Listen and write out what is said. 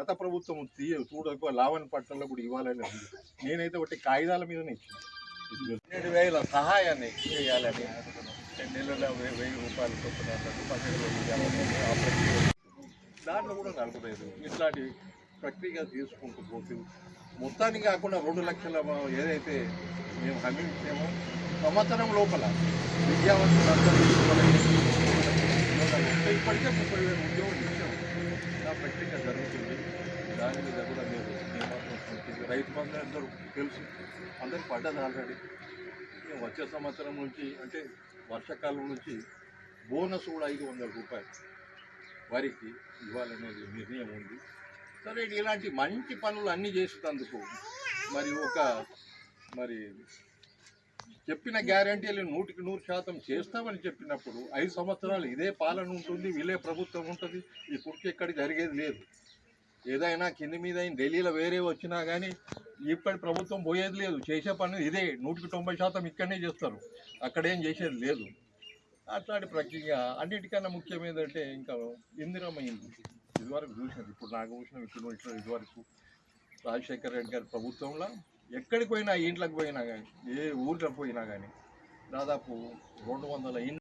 గత ప్రభుత్వం తీయ చూడకు లావణ్ పట్టణంలో కూడా ఇవ్వాలని ఉంది. నేనైతే ఒకటి కాగితాల మీదనే ఇచ్చిన. పన్నెండు వేల సహాయాన్ని చేయాలని నెలలో వెయ్యి రూపాయలు చొప్పున పన్నెండు వేలు దాంట్లో కూడా నడపలేదు ఇట్లాంటి ప్రక్రియ తీసుకుంటూ పోతూ మొత్తానికి కాకుండా రెండు లక్షల ఏదైతే మేము హామీ ఇచ్చామో సంవత్సరం లోపల విద్యావంతులందరూ ఇప్పటికే ముప్పై వేల ఉద్యోగులు ఇచ్చాము ప్రక్రియ జరుగుతుంది. దాని మీద కూడా మీరు రైతు బంధు అందరూ తెలుసు. అందరికి పడ్డది ఆల్రెడీ వచ్చే సంవత్సరం నుంచి అంటే వర్షాకాలం నుంచి బోనస్ కూడా ఐదు వందల రూపాయలు. వరికి ఇవ్వాలనేది నిర్ణయం ఉంది. సరే ఇలాంటి మంచి పనులు అన్నీ చేసేటందుకు మరి ఒక మరి చెప్పిన గ్యారంటీలు నూటికి నూరు శాతం చేస్తామని చెప్పినప్పుడు ఐదు సంవత్సరాలు ఇదే పాలన ఉంటుంది వీళ్ళే ప్రభుత్వం ఉంటుంది ఈ కుర్చీ ఎక్కడికి జరిగేది లేదు. ఏదైనా కింది మీద ఢిల్లీలో వేరే వచ్చినా కానీ ఇప్పటి ప్రభుత్వం పోయేది లేదు. చేసే పని ఇదే నూటికి తొంభై శాతం ఇక్కడనే చేస్తారు. అక్కడేం చేసేది లేదు. అట్లాంటి ప్రక్రియ అన్నిటికన్నా ముఖ్యం ఏంటంటే ఇంకా ఇందిరమ్మ ఇదివరకు చూసినది ఇప్పుడు నాకు చూసిన ఇప్పుడు వచ్చిన ఇదివరకు రాజశేఖర రెడ్డి గారి ప్రభుత్వంలో ఎక్కడికి పోయినా ఇంట్లోకి పోయినా కానీ ఏ ఊర్లోకి పోయినా కానీ దాదాపు రెండు వందల